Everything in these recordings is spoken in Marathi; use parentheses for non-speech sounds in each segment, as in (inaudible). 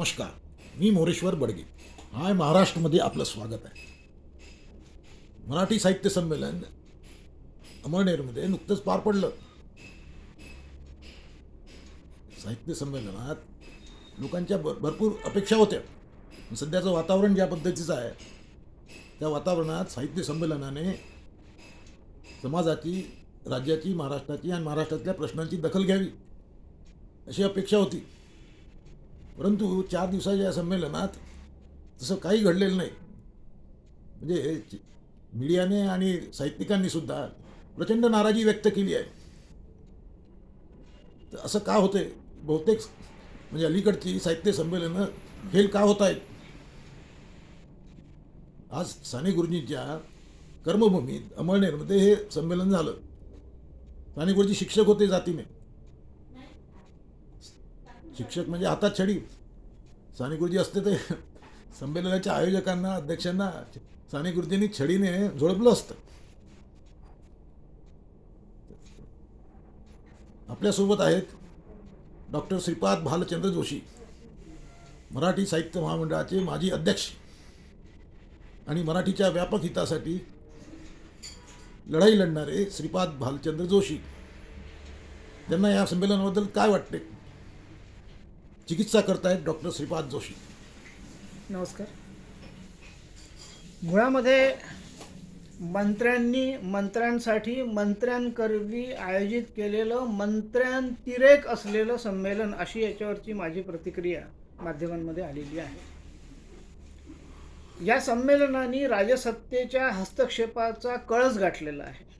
नमस्कार मी मोरेश्वर बडगे. हाय महाराष्ट्रमध्ये आपलं स्वागत आहे. मराठी साहित्य संमेलन अमळनेरमध्ये नुकतंच पार पडलं. साहित्य संमेलनात लोकांच्या भर भरपूर अपेक्षा होत्या. सध्याचं वातावरण ज्या पद्धतीचं आहे त्या वातावरणात साहित्य संमेलनाने समाजाची राज्याची महाराष्ट्राची आणि महाराष्ट्रातल्या प्रश्नांची दखल घ्यावी अशी अपेक्षा होती. परंतु चार दिवसाच्या या संमेलनात तसं काही घडलेलं नाही. म्हणजे मीडियाने आणि साहित्यिकांनी सुद्धा प्रचंड नाराजी व्यक्त केली आहे. तर असं का होते बहुतेक म्हणजे अलीकडची साहित्य संमेलनं फेल का होत आहेत? आज साने गुरुजींच्या कर्मभूमीत अमळनेरमध्ये हे संमेलन झालं. साने गुरुजी शिक्षक होते जातीने. शिक्षक म्हणजे हातात छडी. साने गुरुजी असते ते. संमेलनाच्या आयोजकांना अध्यक्षांना साने गुरुजींनी छडीने झोडपलं असतं. आपल्यासोबत आहेत डॉक्टर श्रीपाद भालचंद्र जोशी मराठी साहित्य महामंडळाचे माजी अध्यक्ष आणि मराठीच्या व्यापक हितासाठी लढाई लढणारे श्रीपाद भालचंद्र जोशी. त्यांना या संमेलनाबद्दल काय वाटते? चिकित्सा करतायत डॉक्टर श्रीपाद जोशी. नमस्कार. मुळामध्ये मंत्र्यांनी मंत्र्यांसाठी मंत्र्यांकरवी आयोजित केलेलं मंत्र्यांतिरेक असलेलं संमेलन अशी याच्यावरची माझी प्रतिक्रिया माध्यमांमध्ये आलेली आहे. या संमेलनाने राजसत्तेच्या हस्तक्षेपाचा कळस गाठलेला आहे.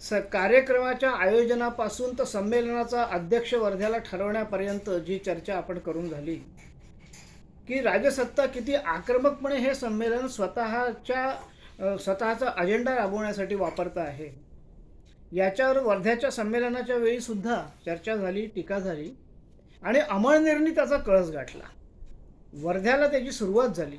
स कार्यक्रमाच्या आयोजनापासून तर संमेलनाचा अध्यक्ष वर्ध्याला ठरवण्यापर्यंत जी चर्चा आपण करून झाली. की राजसत्ता किती आक्रमकपणे हे संमेलन स्वतःच्या स्वतःचा अजेंडा राबवण्यासाठी वापरत आहे. याच्यावर वर्ध्याच्या संमेलनाच्या वेळी सुद्धा चर्चा झाली टीका झाली आणि अमळनेरनी त्याचा कळस गाठला. वर्ध्याला त्याची सुरुवात झाली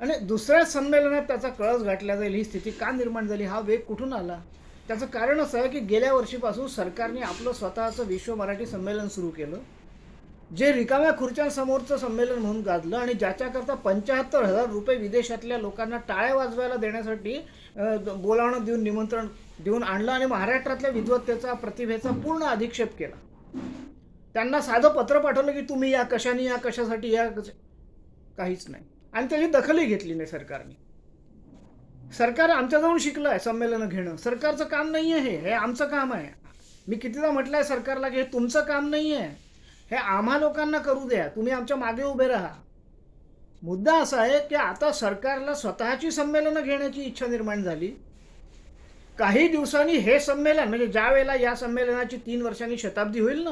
आणि दुसऱ्या संमेलनात त्याचा कळस गाठला जाईल ही स्थिती का निर्माण झाली हा वेग कुठून आला? त्याचं कारण असं आहे की गेल्या वर्षीपासून सरकारने आपलं स्वतःचं विश्व मराठी संमेलन सुरू केलं. जे रिकाम्या खुर्च्यांसमोरचं संमेलन म्हणून गाजलं आणि ज्याच्याकरता पंच्याहत्तर हजार रुपये विदेशातल्या लोकांना टाळ्या वाजवायला देण्यासाठी बोलावणं देऊन निमंत्रण देऊन आणलं आणि महाराष्ट्रातल्या विद्वत्तेचा प्रतिभेचा पूर्ण अधिक्षेप केला. त्यांना साधं पत्र पाठवलं की तुम्ही या कशाने या कशासाठी या कश- काहीच नाही. आणि त्याची दखलही घेतली नाही सरकारने. सरकार आमच्याजवळून शिकलं आहे संमेलनं घेणं. सरकारचं काम नाही आहे हे. हे आमचं काम आहे. मी कितीदा म्हटलं आहे सरकारला की हे तुमचं काम नाही आहे हे आम्हा लोकांना करू द्या. तुम्ही आमच्या मागे उभे राहा. मुद्दा असा आहे की आता सरकारला स्वतःची संमेलनं घेण्याची इच्छा निर्माण झाली. काही दिवसांनी हे संमेलन म्हणजे ज्या वेळेला या संमेलनाची तीन वर्षांनी शताब्दी होईल ना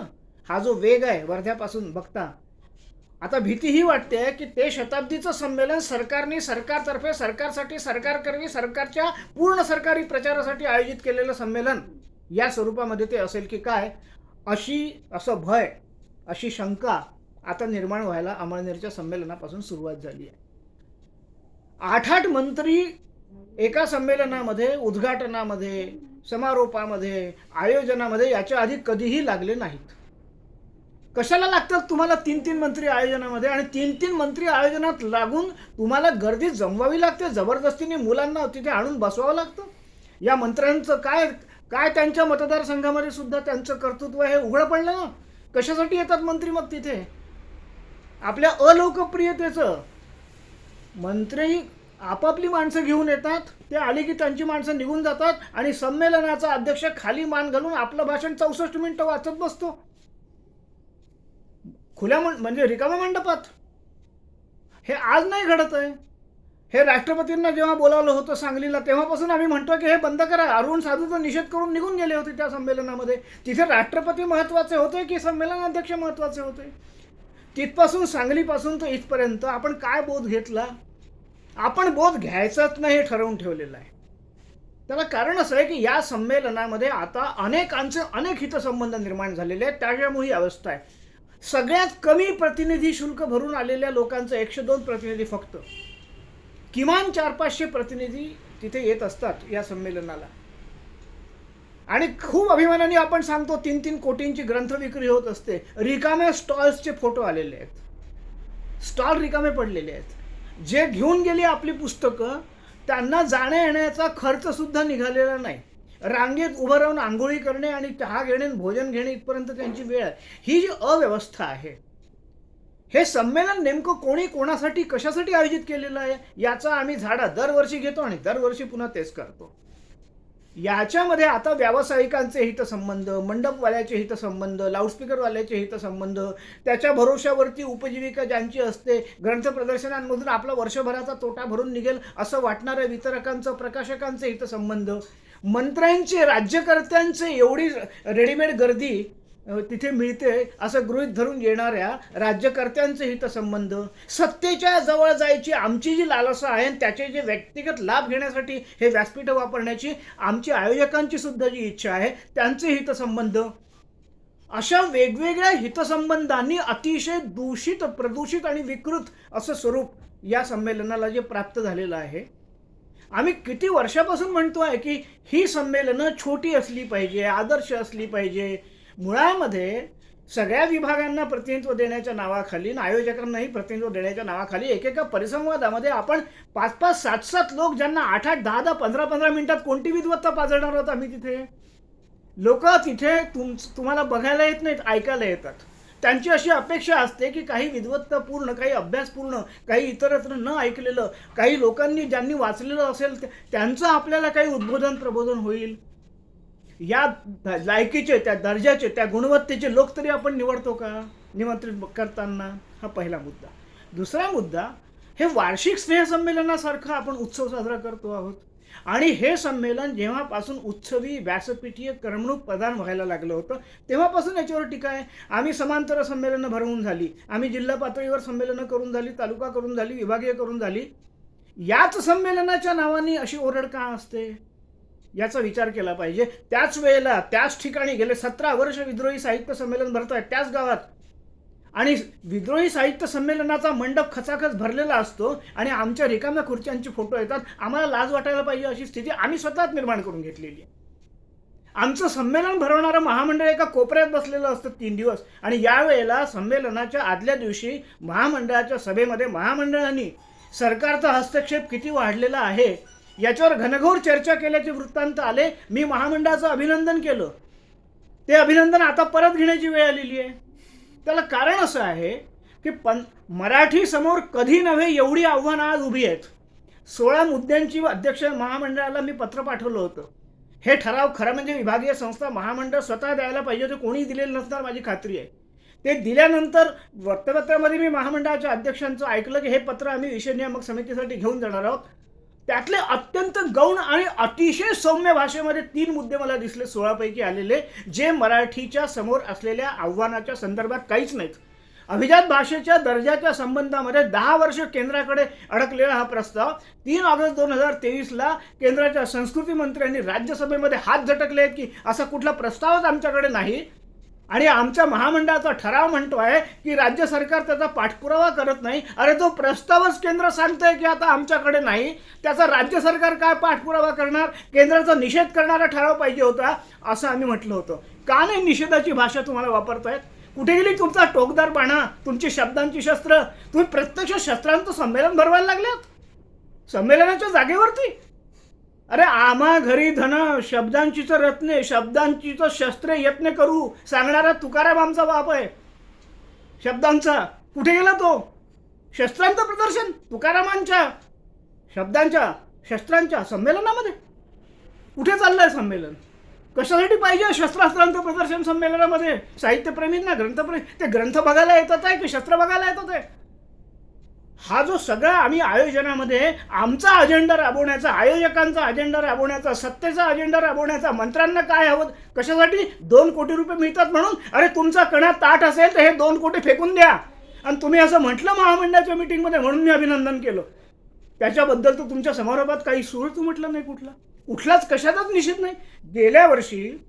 हा जो वेग आहे वर्ध्यापासून बघता आता भीती ही वाटते की ते शताब्दीचं संमेलन सरकारने सरकारतर्फे सरकारसाठी सरकारकरवी सरकारच्या पूर्ण सरकारी प्रचारासाठी आयोजित केलेलं संमेलन या स्वरूपामध्ये ते असेल की काय? अशी असं भय अशी शंका आता निर्माण व्हायला अमळनेरच्या संमेलनापासून सुरुवात झाली आहे. आठ आठ मंत्री एका संमेलनामध्ये उद्घाटनामध्ये समारोपामध्ये आयोजनामध्ये याच्या आधी कधीही लागले नाहीत. कशाला लागतात तुम्हाला तीन तीन मंत्री आयोजनामध्ये? आणि तीन तीन मंत्री आयोजनात लागून तुम्हाला गर्दी जमवावी लागते जबरदस्तीने मुलांना तिथे आणून बसवावं लागतं? या मंत्र्यांचं काय काय त्यांच्या मतदारसंघामध्ये सुद्धा त्यांचं कर्तृत्व हे उघडं पडलं ना? कशासाठी येतात मंत्री मग तिथे? आपल्या अलोकप्रियतेचं. मंत्री आपापली माणसं घेऊन येतात ते आले की त्यांची माणसं निघून जातात आणि संमेलनाचा अध्यक्ष खाली मान घालून आपलं भाषण चौसष्ट मिनिटं वाचत बसतो. खुल्या मंड म्हणजे रिकाम्या मंडपात. हे आज नाही घडत आहे. हे राष्ट्रपतींना जेव्हा बोलावलं होतं सांगलीला तेव्हापासून आम्ही म्हणतो की हे बंद करा. अरुण साधूचा निषेध करून निघून गेले होते त्या संमेलनामध्ये. तिथे राष्ट्रपती महत्त्वाचे होते की संमेलनाध्यक्ष महत्त्वाचे होते? तिथपासून सांगलीपासून तर इथपर्यंत आपण काय बोध घेतला? आपण बोध घ्यायचाच नाही हे ठरवून ठेवलेलं आहे. त्याला कारण असं आहे की या संमेलनामध्ये आता अनेकांचे अनेक हितसंबंध निर्माण झालेले आहेत. त्याच्यामुळे ही अवस्था आहे. सगळ्यात कमी प्रतिनिधी शुल्क भरून आलेल्या लोकांचं एकशे दोन प्रतिनिधी फक्त. किमान चार पाचशे प्रतिनिधी तिथे येत असतात या संमेलनाला. आणि खूप अभिमानाने आपण सांगतो तीन तीन कोटींची ग्रंथ विक्री होत असते. रिकाम्या स्टॉल्सचे फोटो आलेले आहेत. स्टॉल रिकामे पडलेले आहेत. जे घेऊन गेली आपली पुस्तकं त्यांना जाण्या येण्याचा खर्च सुद्धा निघालेला नाही. रांगेत उभं राहून आंघोळी करणे आणि चहा घेणे भोजन घेणे इथपर्यंत त्यांची वेळ आहे. ही जी अव्यवस्था आहे हे संमेलन नेमकं कोणी कोणासाठी कशासाठी आयोजित केलेलं आहे याचा आम्ही झाडा दरवर्षी घेतो आणि दरवर्षी पुन्हा तेच करतो. याच्यामध्ये आता व्यावसायिकांचे हितसंबंध मंडपवाल्याचे हितसंबंध लाऊडस्पीकरवाल्याचे हितसंबंध त्याच्या भरोशावरती उपजीविका ज्यांची असते ग्रंथ प्रदर्शनांमधून आपला वर्षभराचा तोटा भरून निघेल असं वाटणाऱ्या वितरकांचं प्रकाशकांचे हितसंबंध मंत्र्यांचे राज्यकर्त्यांचे एवढी रेडीमेड गर्दी तिथे मिळते असं गृहीत धरून येणाऱ्या राज्यकर्त्यांचे हितसंबंध सत्तेच्या जवळ जायची आमची जी लालसा आहे आणि त्याचे जे व्यक्तिगत लाभ घेण्यासाठी हे व्यासपीठ वापरण्याची आमची आयोजकांची सुद्धा जी इच्छा आहे त्यांचे हितसंबंध. अशा वेगवेगळ्या हितसंबंधांनी अतिशय दूषित प्रदूषित आणि विकृत असं स्वरूप या संमेलनाला जे प्राप्त झालेलं आहे. आम्ही किती वर्षापासून म्हणतो आहे की ही संमेलनं छोटी असली पाहिजे आदर्श असली पाहिजे. मुळामध्ये सगळ्या विभागांना प्रतिनिधित्व देण्याच्या नावाखाली आणि आयोजकांनाही प्रतिनिधित्व देण्याच्या नावाखाली एकेका परिसंवादामध्ये आपण पाच पाच सात सात लोक ज्यांना आठ आठ दहा दहा पंधरा पंधरा मिनिटात कोणती विद्वत्ता पाजळणार आहोत आम्ही तिथे? लोक तिथे तुम तुम्हाला बघायला येत नाहीत ऐकायला येतात. त्यांची अशी अपेक्षा असते की काही विद्वत्तापूर्ण काही अभ्यासपूर्ण काही इतरत्र न ऐकलेलं काही लोकांनी ज्यांनी वाचलेलं असेल त्यांचं आपल्याला काही उद्बोधन प्रबोधन होईल. या लायकीचे त्या दर्जाचे त्या गुणवत्तेचे लोक तरी आपण निवडतो का? निमंत्रित करताना हा पहिला मुद्दा. दुसरा मुद्दा हे वार्षिक स्नेहसंमेलनासारखं आपण उत्सव साजरा करतो आहोत. आणि हे संमेलन जेव्हापासून उत्सवी व्यासपीठीय करमणूक प्रदान व्हायला लागलं होतं तेव्हापासून याच्यावर टीका आहे. आम्ही समांतर संमेलनं भरवून झाली आम्ही जिल्हा पातळीवर संमेलनं करून झाली तालुका करून झाली विभागीय करून झाली. याच संमेलनाच्या नावाने अशी ओरड का असते? याचा विचार केला पाहिजे. त्याच वेळेला त्याच ठिकाणी गेले सतरा वर्ष विद्रोही साहित्य संमेलन भरत आहे त्याच गावात आणि विद्रोही साहित्य संमेलनाचा मंडप खचाखच भरलेला असतो आणि आमच्या रिकाम्या खुर्च्यांचे फोटो येतात. आम्हाला लाज वाटायला पाहिजे अशी स्थिती आम्ही स्वतःच निर्माण करून घेतलेली आहे. आमचं संमेलन भरवणारं महामंडळ एका कोपऱ्यात बसलेलं असतं तीन दिवस. आणि यावेळेला संमेलनाच्या आदल्या दिवशी महामंडळाच्या सभेमध्ये महामंडळाने सरकारचा हस्तक्षेप किती वाढलेला आहे याच्यावर घनघोर चर्चा केल्याचे वृत्तांत आले. मी महामंडळाचं अभिनंदन केलं. ते अभिनंदन आता परत घेण्याची वेळ आलेली आहे. त्याला कारण असं आहे की पण मराठी समोर कधी नव्हे एवढी आव्हानं आज उभी आहेत. सोळा मुद्द्यांची अध्यक्ष महामंडळाला मी पत्र पाठवलं होतं. हे ठराव खरं म्हणजे विभागीय संस्था महामंडळ स्वतः द्यायला पाहिजे होते कोणीही दिलेलं नसणार माझी खात्री आहे. ते दिल्यानंतर वृत्तपत्रामध्ये मी महामंडळाच्या अध्यक्षांचं ऐकलं की हे पत्र आम्ही विषय नियामक समितीसाठी घेऊन जाणार आहोत. त्यातले अत्यंत गौण आणि अतिशय सौम्य भाषेमध्ये तीन मुद्दे मला दिसले सोळापैकी आलेले जे मराठीच्या समोर असलेल्या आव्हानाच्या संदर्भात काहीच नाहीत. अभिजात भाषेच्या दर्जाच्या संबंधामध्ये दहा वर्ष केंद्राकडे अडकलेला हा प्रस्ताव तीन ऑगस्ट दोन हजार तेवीसला केंद्राच्या संस्कृती मंत्र्यांनी राज्यसभेमध्ये हात झटकले आहेत की असा कुठला प्रस्तावच आमच्याकडे नाही. आणि आमच्या महामंडळाचा ठराव म्हणतो आहे की राज्य सरकार त्याचा पाठपुरावा करत नाही. अरे तो प्रस्तावच केंद्र सांगतंय की आता आमच्याकडे नाही. त्याचा राज्य सरकार काय पाठपुरावा करणार? केंद्राचा निषेध करणारा ठराव पाहिजे होता असं आम्ही म्हटलं होतं. का नाही निषेधाची भाषा तुम्हाला वापरतायत? कुठे गेली तुमचा टोकदार बाणा तुमची शब्दांची शस्त्र? तुम्ही प्रत्यक्ष शस्त्रांचं संमेलन भरवायला लागल्यात? संमेलनाच्या जागेवरती? अरे आम्हा घरी धन शब्दांचीच रत्ने शब्दांचीच शस्त्रे यत्न करू सांगणारा तुकाराम आमचा बाप आहे. शब्दांचा कुठे गेला तो? शस्त्रांचं प्रदर्शन तुकारामांच्या शब्दांच्या शस्त्रांच्या संमेलनामध्ये? कुठे चाललंय संमेलन? कशासाठी पाहिजे शस्त्रास्त्रांचं प्रदर्शन संमेलनामध्ये? साहित्यप्रेमींना ग्रंथप्रेमी ते ग्रंथ बघायला येतात आहे की शस्त्र बघायला येतात आहे? हा जो सगळा आम्ही आयोजनामध्ये आमचा अजेंडा राबवण्याचा आयोजकांचा अजेंडा राबवण्याचा सत्तेचा अजेंडा राबवण्याचा मंत्र्यांना काय हवं? कशासाठी? दोन कोटी रुपये मिळतात म्हणून? अरे तुमचा कणा ताट असेल तर हे दोन कोटी फेकून द्या. आणि तुम्ही असं म्हटलं महामंडळाच्या मिटिंगमध्ये म्हणून मी अभिनंदन केलं. त्याच्याबद्दल तर तुमच्या समारोपात काही सूरच म्हटलं नाही कुठला? कुठलाच कशाचाच निषेध नाही. गेल्या वर्षी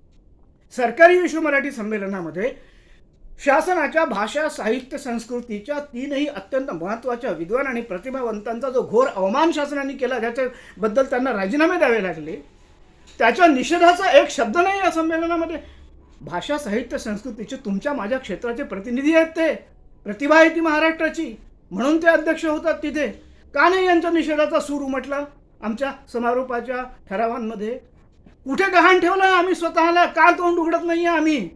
सरकारी विश्व मराठी संमेलनामध्ये शासनाच्या भाषा साहित्य संस्कृतीच्या तीनही अत्यंत महत्त्वाच्या विद्वान आणि प्रतिभावंतांचा जो घोर अवमान शासनाने केला ज्याच्याबद्दल त्यांना राजीनामे द्यावे लागले. त्याच्या निषेधाचा एक शब्द नाही या संमेलनामध्ये. भाषा साहित्य संस्कृतीचे तुमच्या माझ्या क्षेत्राचे प्रतिनिधी आहेत ते. प्रतिभा आहे ती महाराष्ट्राची. म्हणून ते अध्यक्ष होतात तिथे. का नाही यांच्या निषेधाचा सूर उमटला? आमच्या समारोपाच्या ठरावांमध्ये कुठे गहाण ठेवलं आम्ही स्वतःला? का तोंड उघडत नाही आम्ही?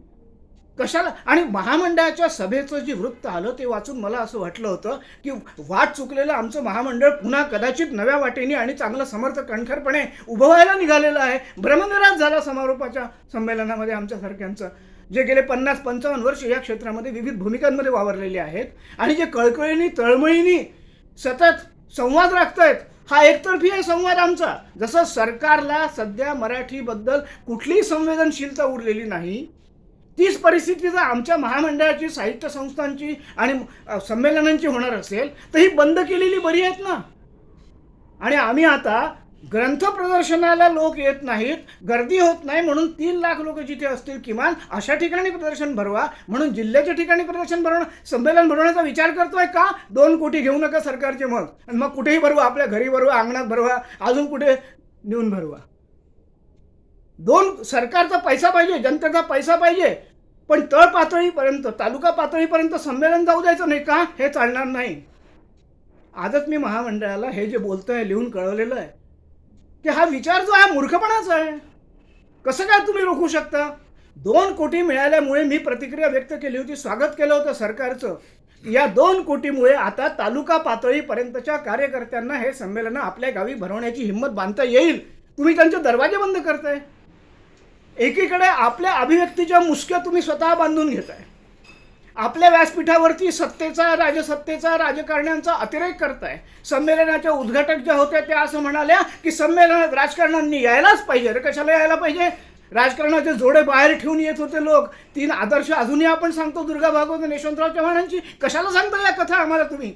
कशाला? आणि महामंडळाच्या सभेचं जे वृत्त आलं ते वाचून मला असं वाटलं होतं की वाट चुकलेलं आमचं महामंडळ पुन्हा कदाचित नव्या वाटेने आणि चांगलं समर्थ कणखरपणे उभं व्हायला निघालेलं आहे. भ्रमनिराज झाला समारोपाच्या संमेलनामध्ये आमच्यासारख्यांचं जे गेले पन्नास पंचावन्न वर्ष या क्षेत्रामध्ये विविध भूमिकांमध्ये वावरलेले आहेत. आणि जे कळकळीनी तळमळीनी सतत संवाद राखतायत हा एकतर्फी आहे संवाद आमचा. जसं सरकारला सध्या मराठीबद्दल कुठलीही संवेदनशीलता उरलेली नाही तीच परिस्थिती जर आमच्या महामंडळाची साहित्य संस्थांची आणि संमेलनांची होणार असेल तर ही बंद केलेली बरी आहेत ना? आणि आम्ही आता ग्रंथ प्रदर्शनाला लोक येत नाहीत गर्दी होत नाही म्हणून तीन लाख लोक जिथे असतील किमान अशा ठिकाणी प्रदर्शन भरवा म्हणून जिल्ह्याच्या ठिकाणी प्रदर्शन भरवणं संमेलन भरवण्याचा विचार करतोय का? दोन कोटी घेऊ नका सरकारचे मग. आणि मग कुठेही भरवा आपल्या घरी भरवा अंगणात भरवा अजून कुठे नेऊन भरवा. दोन सरकारचा पैसा पाहिजे जनतेचा पैसा पाहिजे पण तळ पातळीपर्यंत तालुका पातळीपर्यंत संमेलन जाऊ द्यायचं नाही का हे चालणार नाही. आजच मी महामंडळाला हे जे बोलतोय लिहून कळवलेलं आहे की हा विचार जो आहे मूर्खपणाचा आहे. कसं काय तुम्ही रोखू शकता? दोन कोटी मिळाल्यामुळे मी प्रतिक्रिया व्यक्त केली होती स्वागत केलं होतं सरकारचं. या दोन कोटीमुळे आता तालुका पातळीपर्यंतच्या कार्यकर्त्यांना हे संमेलन आपल्या गावी भरवण्याची हिंमत बांधता येईल. तुम्ही त्यांचे दरवाजे बंद करताय. एकीकडे आपल्या अभिव्यक्तीच्या मुसक्या तुम्ही स्वतः बांधून घेताय. आपल्या व्यासपीठावरती सत्तेचा राजसत्तेचा राजकारण्यांचा अतिरेक करताय. संमेलनाच्या उद्घाटक ज्या होत्या त्या असं म्हणाल्या की संमेलनात राजकारण्यांनी यायलाच पाहिजे. रे कशाला यायला पाहिजे? राजकारणाचे जोडे बाहेर ठेवून येत होते लोक. तीन आदर्श अजूनही आपण सांगतो दुर्गा भागवत आणि यशवंतराव चव्हाणांची. कशाला सांगता या कथा आम्हाला तुम्ही?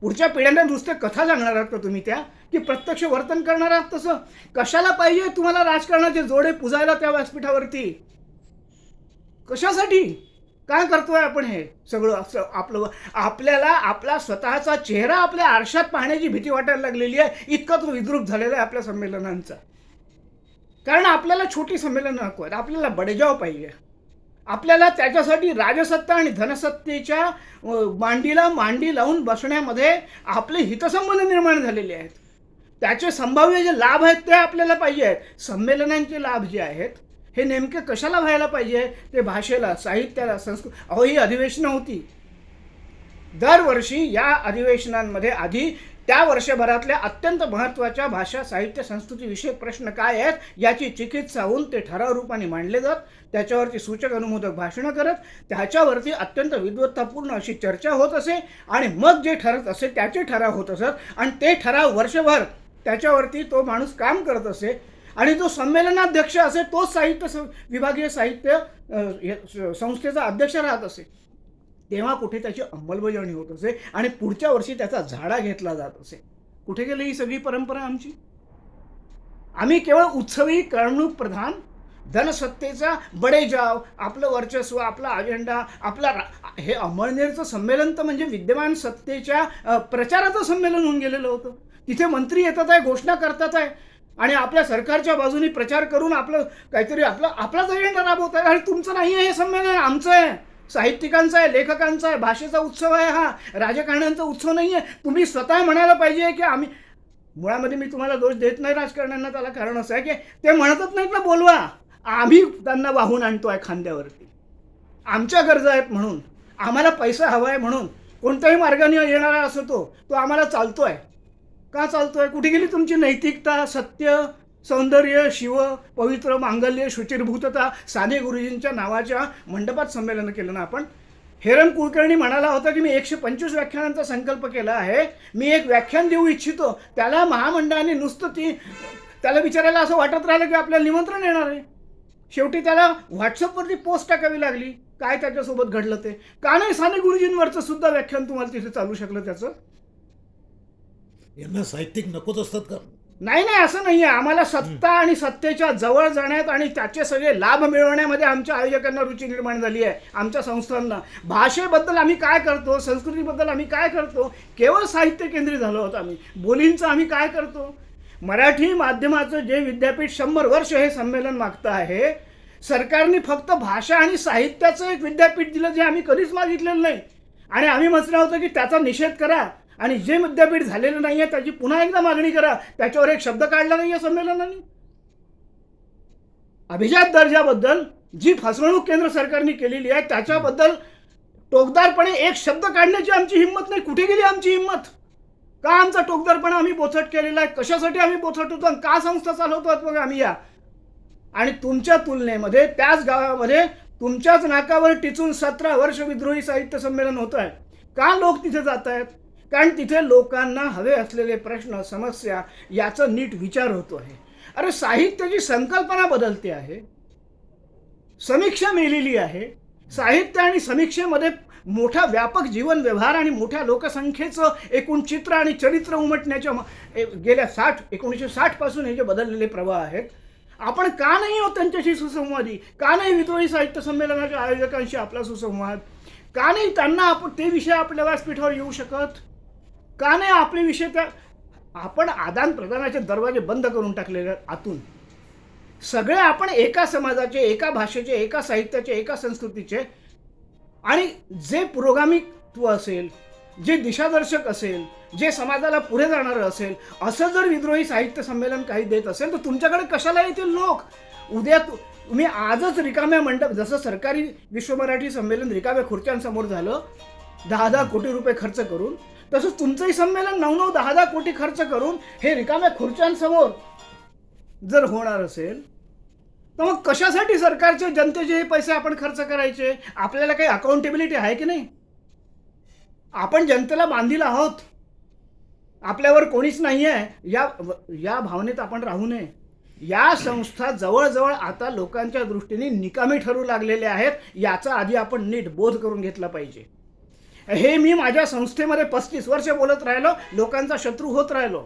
पुढच्या पिढ्यांना नुसते कथा सांगणार आहात का तुम्ही त्या? की प्रत्यक्ष वर्तन करणार आहात तसं? कशाला पाहिजे तुम्हाला राजकारणाचे जोडे पुजायला त्या व्यासपीठावरती? कशासाठी? काय करतोय आपण हे सगळं? आपलं आपल्याला आपला स्वतःचा चेहरा आपल्या आरशात पाहण्याची भीती वाटायला लागलेली आहे. इतका तो विद्रूप झालेला आहे आपल्या संमेलनांचा. कारण आपल्याला छोटी संमेलनं नको आहेत. आपल्याला बडेजाव पाहिजे. आपल्याला त्याच्यासाठी राजसत्ता आणि धनसत्तेच्या मांडीला मांडी लावून बसण्यामध्ये आपले हितसंबंध निर्माण झालेले आहेत. त्याचे संभाव्य जे लाभ आहेत ते आपल्याला पाहिजे आहेत. संमेलनांचे लाभ जे आहेत हे नेमके कशाला व्हायला पाहिजे? ते भाषेला साहित्याला संस्कृत अहो ही अधिवेशनं होती. दरवर्षी या अधिवेशनांमध्ये आधी त्या वर्षभरातल्या अत्यंत महत्त्वाच्या भाषा साहित्य संस्कृतीविषयक प्रश्न काय आहेत याची चिकित्सा होऊन ते ठराव रूपाने मांडले जात. त्याच्यावरती सूचक अनुमोदक भाषणं करत त्याच्यावरती अत्यंत विद्वत्तापूर्ण अशी चर्चा होत असे आणि मग जे ठरत असे त्याचे ठराव होत असत आणि ते ठराव वर्षभर त्याच्यावरती तो माणूस काम करत असे आणि जो संमेलनाध्यक्ष असे तोच साहित्य स- विभागीय साहित्य हे- संस्थेचा अध्यक्ष राहत असे. तेव्हा कुठे त्याची अंमलबजावणी होत असे आणि पुढच्या वर्षी त्याचा झाडा घेतला जात असे. कुठे गेली ही सगळी परंपरा आमची? आम्ही केवळ उत्सवी करमणूक प्रधान धनसत्तेचा बडेजाव आपलं वर्चस्व आपला अजेंडा आपला हे अमळनेरचं संमेलन तर म्हणजे विद्यमान सत्तेच्या प्रचाराचं संमेलन होऊन गेलेलं होतं. तिथे मंत्री येतात आहे घोषणा करतात आहे आणि आपल्या सरकारच्या बाजूनी प्रचार करून आपलं काहीतरी आपला आपलाच अजेंडा राबवत आहे. आणि तुमचं नाही आहे हे संमेलन आमचं आहे. साहित्यिकांचा आहे लेखकांचा आहे भाषेचा उत्सव आहे हा. राजकारण्यांचा उत्सव नाही आहे तुम्ही स्वतः म्हणायला पाहिजे की आम्ही मुळामध्ये मी तुम्हाला दोष देत नाही राजकारण्यांना त्याला कारण असं आहे की ते म्हणतच नाहीत ना बोलवा. आम्ही त्यांना वाहून आणतो आहे खांद्यावरती. आमच्या गरजा आहेत म्हणून. आम्हाला पैसा हवा आहे म्हणून. कोणत्याही मार्गाने येणारा असो तो आम्हाला चालतो आहे का चालतो आहे कुठे गेली तुमची नैतिकता सत्य? सौंदर्य शिव पवित्र मांगल्य शुचिर्भूतता साने गुरुजींच्या नावाच्या मंडपात संमेलन केलं ना आपण. हेरम कुलकर्णी म्हणाला होता की मी एकशे पंचवीस व्याख्यानांचा संकल्प केला आहे. मी एक व्याख्यान देऊ इच्छितो. त्याला महामंडळाने नुसतं ती त्याला विचारायला असं वाटत राहिलं की आपल्याला निमंत्रण येणार आहे. शेवटी त्याला व्हॉट्सअपवरती पोस्ट टाकावी लागली. काय त्याच्यासोबत घडलं ते? का नाही साने गुरुजींवरचं सुद्धा व्याख्यान तुम्हाला तिथे चालू शकलं त्याचं? यांना साहित्यिक नकोच असतात का? नाही नाही असं नाही आहे आम्हाला सत्ता आणि सत्तेच्या जवळ जाण्यात आणि त्याचे सगळे लाभ मिळवण्यामध्ये आमच्या आयोजकांना रुची निर्माण झाली आहे आमच्या संस्थांना. भाषेबद्दल आम्ही काय करतो संस्कृतीबद्दल आम्ही काय करतो केवळ साहित्य केंद्रित झालो आहोत आम्ही. बोलींचं आम्ही काय करतो? मराठी माध्यमाचं जे विद्यापीठ शंभर वर्ष हे संमेलन मागतं आहे सरकारने फक्त भाषा आणि साहित्याचं एक विद्यापीठ दिलं जे आम्ही कधीच मागितलेलं नाही. आणि आम्ही म्हटलं होतं की त्याचा निषेध करा. आणि जे विद्यापीठ झालेलं नाही आहे त्याची पुन्हा एकदा मागणी करा. त्याच्यावर एक शब्द काढला नाही आहे संमेलनाने. अभिजात दर्जाबद्दल जी फसवणूक केंद्र सरकारने केलेली आहे त्याच्याबद्दल टोकदारपणे एक शब्द काढण्याची आमची हिंमत नाही. कुठे गेली आमची हिंमत? का आमचा टोकदारपणा आम्ही बोथट केलेला आहे? कशासाठी आम्ही बोथट होतो आणि का संस्था चालवतो मग आम्ही या? आणि तुमच्या तुलनेमध्ये त्याच गावामध्ये तुमच्याच नाकावर टिचून सतरा वर्ष विद्रोही साहित्य संमेलन होत आहे का लोक तिथे जात आहेत कारण तिथे लोकांना हवे असलेले प्रश्न समस्या याचा नीट विचार होतो आहे. अरे साहित्याची संकल्पना बदलते आहे समीक्षा मेलेली आहे साहित्य आणि समीक्षेमध्ये मोठा व्यापक जीवन व्यवहार आणि मोठ्या लोकसंख्येचं एकूण चित्र आणि चरित्र उमटण्याच्या गेल्या साठ एकोणीसशे साठपासून हे जे बदललेले प्रवाह आहेत आपण का नाही हो त्यांच्याशी सुसंवादी? का नाही विद्रोही साहित्य संमेलनाच्या आयोजकांशी आपला सुसंवाद? का नाही त्यांना आपण ते विषय आपल्या व्यासपीठावर येऊ शकत? का नाही आपले विषय त्या आपण आदान प्रदानाचे दरवाजे बंद करून टाकलेले आतून. सगळे आपण एका समाजाचे एका भाषेचे एका साहित्याचे एका संस्कृतीचे आणि जे पुरोगामित्व असेल जे दिशादर्शक असेल जे समाजाला पुढे जाणारं असेल असं जर विद्रोही साहित्य संमेलन काही देत असेल तर तुमच्याकडे कशाला येतील लोक? उद्या तुम्ही आजच रिकाम्या मंडप जसं सरकारी विश्व मराठी संमेलन रिकाम्या खुर्च्यांसमोर झालं दहा दहा कोटी रुपये खर्च करून तसंच तुमचंही संमेलन नऊ नऊ दहा दहा कोटी खर्च करून हे रिकाम्या खुर्च्यांसमोर जर होणार असेल तर मग कशासाठी सरकारचे जनतेचे हे पैसे आपण खर्च करायचे? आपल्याला काही अकाउंटेबिलिटी आहे की नाही? आपण जनतेला बांधील आहोत. आपल्यावर कोणीच नाही आहे या या भावनेत आपण राहू नये. या संस्था जवळजवळ आता लोकांच्या दृष्टीने निकामी ठरू लागलेल्या आहेत. याचा आधी आपण नीट बोध करून घेतला पाहिजे. हे मी माझ्या संस्थेमध्ये पस्तीस वर्ष बोलत राहिलो लोकांचा शत्रू होत राहिलो.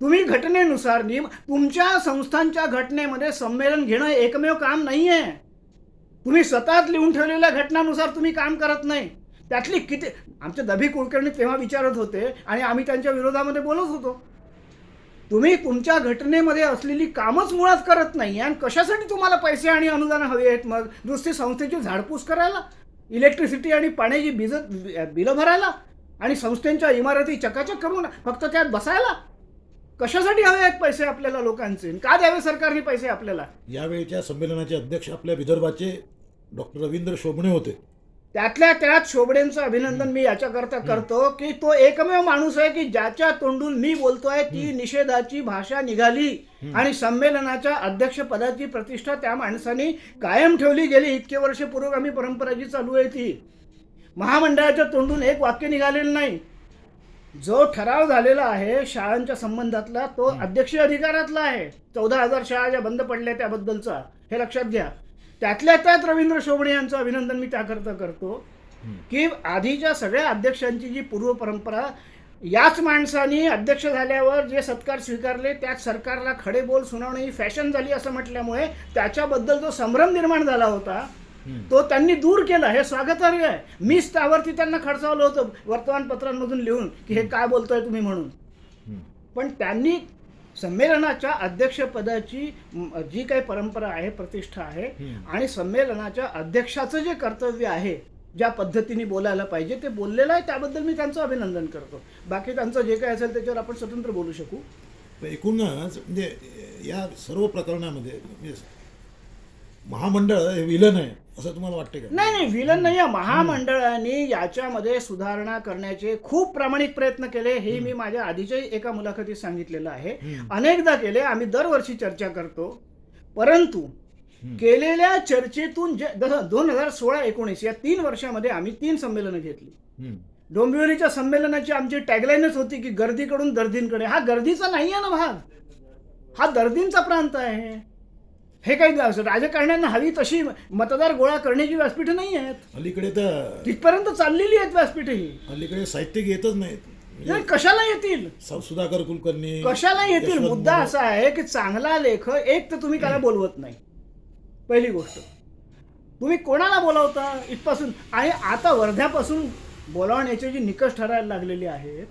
तुम्ही घटनेनुसार नियम तुमच्या संस्थांच्या घटनेमध्ये संमेलन घेणं एकमेव काम नाही आहे तुम्ही स्वतःच लिहून ठेवलेल्या घटनानुसार तुम्ही काम करत नाही. त्यातली किती आमचे दभी कुलकर्णी तेव्हा विचारत होते आणि आम्ही त्यांच्या विरोधामध्ये बोलत होतो. तुम्ही तुमच्या घटनेमध्ये असलेली कामच मुळात करत नाही आणि कशासाठी तुम्हाला पैसे आणि अनुदान हवे आहेत मग? नुसती संस्थेची झाडपूस करायला? इलेक्ट्रिसिटी आणि पाण्याची बिज बिलं भरायला आणि संस्थेच्या इमारती चकाचक करून फक्त त्यात बसायला? कशासाठी हवे आहेत पैसे आपल्याला लोकांचे? का द्यावे सरकारने पैसे आपल्याला? यावेळीच्या संमेलनाचे अध्यक्ष आपल्या विदर्भाचे डॉक्टर रवींद्र शोभणे होते. त्यातल्या त्यात शोबडेंचं अभिनंदन मी याच्याकरता करतो की तो एकमेव माणूस आहे की ज्याच्या तोंडून मी बोलतोय ती निषेधाची भाषा निघाली आणि संमेलनाच्या अध्यक्षपदाची प्रतिष्ठा त्या माणसाने कायम ठेवली गेली. इतके वर्ष पुरोगामी परंपरा जी चालू आहे ती. महामंडळाच्या तोंडून एक वाक्य निघालेलं नाही. जो ठराव झालेला आहे शाळांच्या संबंधातला तो अध्यक्षीय अधिकारातला आहे. चौदा हजार शाळा ज्या बंद पडल्या त्याबद्दलचा. हे लक्षात घ्या. त्यातल्या त्यात रवींद्र शोभणे यांचं अभिनंदन मी त्याकरता करतो. की आधीच्या सगळ्या अध्यक्षांची जी पूर्व परंपरा याच माणसानी अध्यक्ष झाल्यावर जे सत्कार स्वीकारले त्यात सरकारला खडे बोल सुनावणे ही फॅशन झाली असं म्हटल्यामुळे त्याच्याबद्दल जो संभ्रम निर्माण झाला होता तो त्यांनी दूर केला. हे स्वागतार्ह आहे. मीच त्यावरती त्यांना खडसावलं होतं वर्तमानपत्रांमधून लिहून की हे काय बोलतोय तुम्ही म्हणून. पण त्यांनी संमेलनाच्या अध्यक्षपदाची जी काही परंपरा आहे प्रतिष्ठा आहे आणि संमेलनाच्या अध्यक्षाचं जे कर्तव्य आहे ज्या पद्धतीने बोलायला पाहिजे ते बोललेलं आहे त्याबद्दल मी त्यांचं अभिनंदन करतो. बाकी त्यांचं जे काही असेल त्याच्यावर आपण स्वतंत्र बोलू शकू. एकूणच म्हणजे या सर्व प्रकरणामध्ये म्हणजे महामंडळ हे विलन आहे. असं तुम्हाला वाटते का? नाही नाही विलन नाही आहे महामंडळाने याच्यामध्ये सुधारणा करण्याचे खूप प्रामाणिक प्रयत्न केले. हे मी माझ्या आधीच्याही एका मुलाखतीत सांगितलेलं आहे. अनेकदा केले. आम्ही दरवर्षी चर्चा करतो. परंतु केलेल्या चर्चेतून जे जसं दोन हजार सोळा एकोणीस या तीन वर्षामध्ये आम्ही तीन संमेलनं घेतली. हम्म. डोंबिवलीच्या संमेलनाची आमची टॅगलाईनच होती की गर्दीकडून दर्दींकडे. हा गर्दीचा नाही आहे ना भाग. हा दर्दींचा प्रांत आहे. हे काही राजकारण्यांना हवी तशी मतदार गोळा करण्याची व्यासपीठं नाही आहेत. अलीकडे तर तिथपर्यंत चाललेली आहेत व्यासपीठही अलीकडे साहित्यिक येतच नाहीत. नाही, कशाला येतील? सुधाकर कुलकर्णी कशाला येतील? मुद्दा. असा आहे की चांगला लेख एक तर तुम्ही त्याला बोलवत नाही. पहिली गोष्ट. तुम्ही कोणाला बोलावता? इथपासून आणि आता वर्ध्यापासून बोलावण्याचे जे निकष ठरायला लागलेले आहेत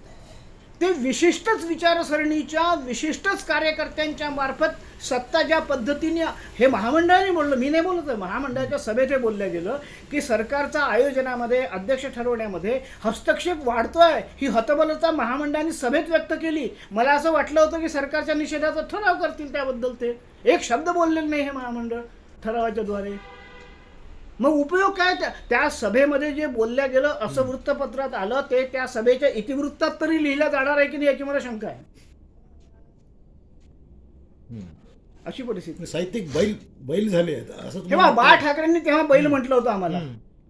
ते विशिष्टच विचारसरणीच्या विशिष्टच कार्यकर्त्यांच्या मार्फत सत्ता ज्या पद्धतीने हे महामंडळाने बोललं मी नाही बोलत महामंडळाच्या सभेत हे बोललं गेलं की सरकारचा आयोजनामध्ये अध्यक्ष ठरवण्यामध्ये हस्तक्षेप वाढतोय ही हतबलता महामंडळाने सभेत व्यक्त केली. मला असं वाटलं होतं की सरकारच्या निषेधाचा ठराव करतील त्याबद्दल ते. एक शब्द बोललेले नाही हे महामंडळ ठरावाच्या द्वारे. मग उपयोग काय? त्या त्या सभेमध्ये जे बोलल्या गेलं असं वृत्तपत्रात आलं ते त्या सभेच्या इतिवृत्तात तरी लिहिलं जाणार आहे की नाही याची मला शंका आहे. अशी परिस्थिती. साहित्यिक बैल बैल झाले असं तेव्हा बाळ ठाकरेंनी तेव्हा बैल म्हटलं होतं आम्हाला.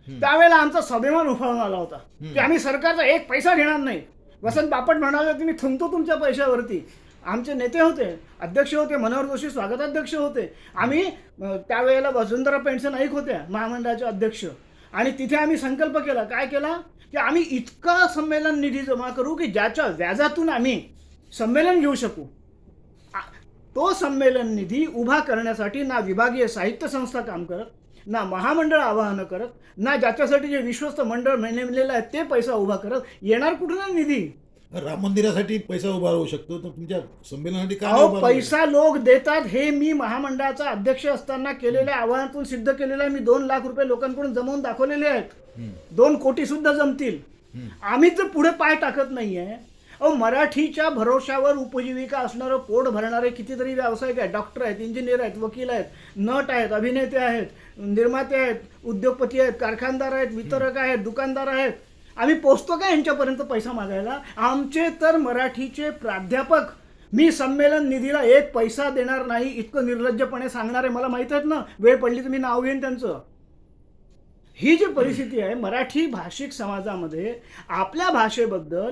त्यावेळेला आमचा स्वाभिमान उफाळून आला होता. की आम्ही सरकारचा एक पैसा घेणार नाही. वसंत बापट म्हणाले मी थुंकतो तुमच्या पैशावरती. आमचे नेते होते अध्यक्ष होते मनोहर जोशी स्वागताध्यक्ष होते. आम्ही त्यावेळेला वसुंधरा पेन्शन नाईक होत्या महामंडळाचे अध्यक्ष. आणि तिथे आम्ही संकल्प केला. काय केला? की आम्ही इतका संमेलन निधी जमा करू की ज्याच्या व्याजातून आम्ही संमेलन घेऊ शकू. तो संमेलन निधी उभा करण्यासाठी ना विभागीय साहित्य संस्था काम करत ना महामंडळ आवाहनं करत ना ज्याच्यासाठी जे विश्वस्त मंडळ नेमलेलं आहे ते पैसा उभा करत येणार कुठला निधी? राम मंदिरासाठी पैसा उभा राहू शकतो. तर तुमच्या संमेलनासाठी का नाही अहो उभा राहू पैसा लोक देतात. हे मी महामंडळाचा अध्यक्ष असताना केलेल्या आवाहनातून सिद्ध केलेलं आहे मी दोन लाख रुपये लोकांकडून जमवून दाखवलेले आहेत. दोन कोटी सुद्धा जमतील. आम्ही तर पुढे पाय टाकत नाहीये. अहो मराठीच्या भरोशावर उपजीविका असणारं पोट भरणारे कितीतरी व्यावसायिक आहेत डॉक्टर आहेत इंजिनियर आहेत वकील आहेत नट आहेत अभिनेते आहेत निर्माते आहेत उद्योगपती आहेत कारखानदार आहेत वितरक आहेत दुकानदार आहेत. आम्ही पोचतो का यांच्यापर्यंत पैसा मागायला? आमचे तर मराठीचे प्राध्यापक. मी संमेलन निधीला एक पैसा देणार नाही इतकं निर्लज्जपणे सांगणारे मला माहीत आहेत ना? वेळ पडली तर मी नाव घेईन त्यांचं. ही जी परिस्थिती आहे मराठी भाषिक समाजामध्ये आपल्या भाषेबद्दल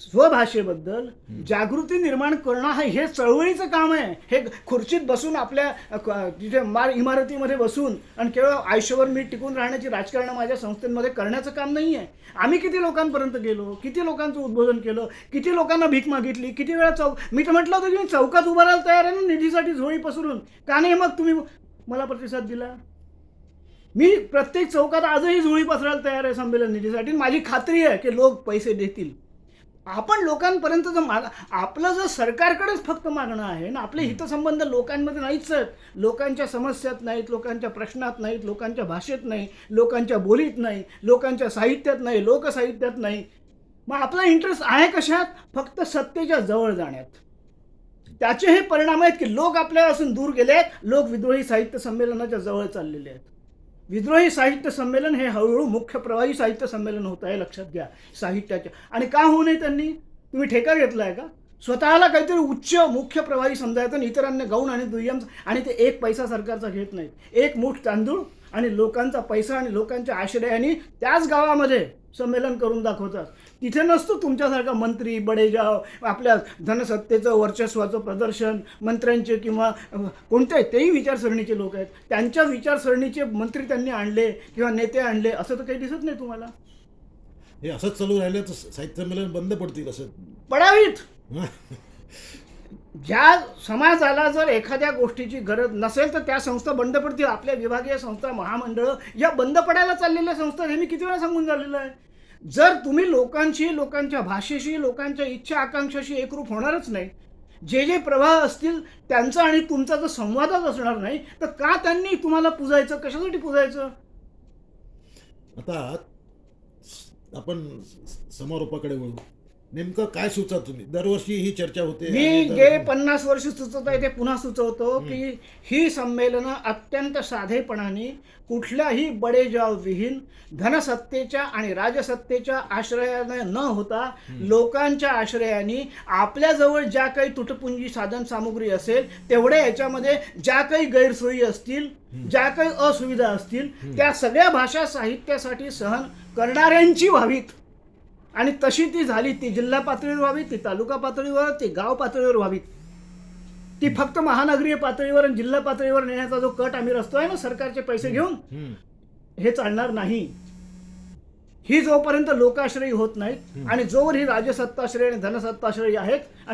स्वभाषेबद्दल जागृती निर्माण करणं हा हे चळवळीचं काम आहे. हे खुर्चीत बसून आपल्या तिथे मार इमारतीमध्ये बसून आणि केवळ आयुष्यभर मी टिकून राहण्याची राजकारण माझ्या संस्थेमध्ये करण्याचं काम नाही आहे आम्ही किती लोकांपर्यंत गेलो किती लोकांचं उद्बोधन केलं किती लोकांना भीक मागितली किती वेळा चौक मी तर म्हटलं होतं की मी चौकात उभं तयार आहे ना निधीसाठी झोळी पसरून. का नाही मग तुम्ही मला प्रतिसाद दिला? मी प्रत्येक चौकात आजही झोळी पसरायला तयार आहे संमेलन निधीसाठी. माझी खात्री आहे की लोक पैसे देतील. आपण लोकांपर्यंत जर माग आपलं जर सरकारकडेच फक्त मागणं आहे ना आपले हितसंबंध लोकांमध्ये नाहीच आहेत. लोकांच्या समस्यात नाहीत लोकांच्या प्रश्नात नाहीत लोकांच्या भाषेत नाही लोकांच्या बोलीत नाही लोकांच्या साहित्यात नाही लोकसाहित्यात नाही. मग आपला इंटरेस्ट आहे कशात? फक्त सत्तेच्या जवळ जाण्यात. त्याचे हे परिणाम आहेत की लोक आपल्यापासून दूर गेले आहेत लोक विद्रोही साहित्य संमेलनाच्या जवळ चाललेले आहेत. विद्रोही साहित्य संमेलन हे हळूहळू मुख्य प्रवाही साहित्य संमेलन होत आहे लक्षात घ्या. साहित्याच्या. आणि का होऊ नये त्यांनी? तुम्ही ठेका घेतला आहे का? स्वतःला काहीतरी उच्च मुख्य प्रवाही समजायचं आणि इतरांना गौण आणि दुय्यम आणि ते एक पैसा सरकारचा घेत नाहीत. एक मूठ तांदूळ आणि लोकांचा पैसा आणि लोकांच्या आश्रयाने त्याच गावामध्ये संमेलन करून दाखवतात. तिथे नसतो तुमच्यासारखा मंत्री बडेजाव आपल्या धनसत्तेचं वर्चस्वाचं प्रदर्शन मंत्र्यांचे किंवा कोणत्याही तेही विचारसरणीचे लोक आहेत. त्यांच्या विचारसरणीचे मंत्री त्यांनी आणले किंवा नेते आणले असं तर काही दिसत नाही तुम्हाला? हे असंच चालू राहिलं तर साहित्य संमेलन बंद पडतील असं. पडावीत? (laughs) ज्या समाजाला जर एखाद्या गोष्टीची गरज नसेल तर त्या संस्था बंद पडतील. आपल्या विभागीय संस्था महामंडळं या बंद पडायला चाललेल्या संस्था हे मी किती वेळा सांगून झालेलं आहे जर तुम्ही लोकांशी लोकांच्या भाषेशी लोकांच्या इच्छा आकांक्षाशी एकरूप होणारच नाही जे जे प्रवाह असतील त्यांचा आणि तुमचा जर संवादच असणार नाही तर का त्यांनी तुम्हाला पुजायचं? कशासाठी पुजायचं? आता आपण समारोपाकडे वळू. नेमकं काय सुचत तुम्ही? दरवर्षी ही चर्चा होते मी गे पन्नास वर्ष सुचवत आहे ते पुन्हा सुचवतो की ही संमेलनं अत्यंत साधेपणाने कुठल्याही बडेजाव विहीन धनसत्तेच्या आणि राजसत्तेच्या आश्रयाने न होता लोकांच्या आश्रयाने आपल्याजवळ ज्या काही तुटपुंजी साधन सामुग्री असेल तेवढ्या याच्यामध्ये ज्या काही गैरसोयी असतील ज्या काही असुविधा असतील त्या सगळ्या भाषा साहित्यासाठी सहन करणाऱ्यांची व्हावीत. आणि तशी ती झाली ती जिल्हा पातळीवर व्हावी ती तालुका पातळीवर ती गाव पातळीवर व्हावी. ती फक्त महानगरीय पातळीवर आणि जिल्हा पातळीवर नेण्याचा जो कट आम्ही रचतो आहे ना सरकारचे पैसे घेऊन हं. हे चालणार नाही. ही जोपर्यंत लोकाश्रयी होत नाहीत आणि जोवर ही राजसत्ताश्रय आणि धनसत्ताश्रयी आहेत आणि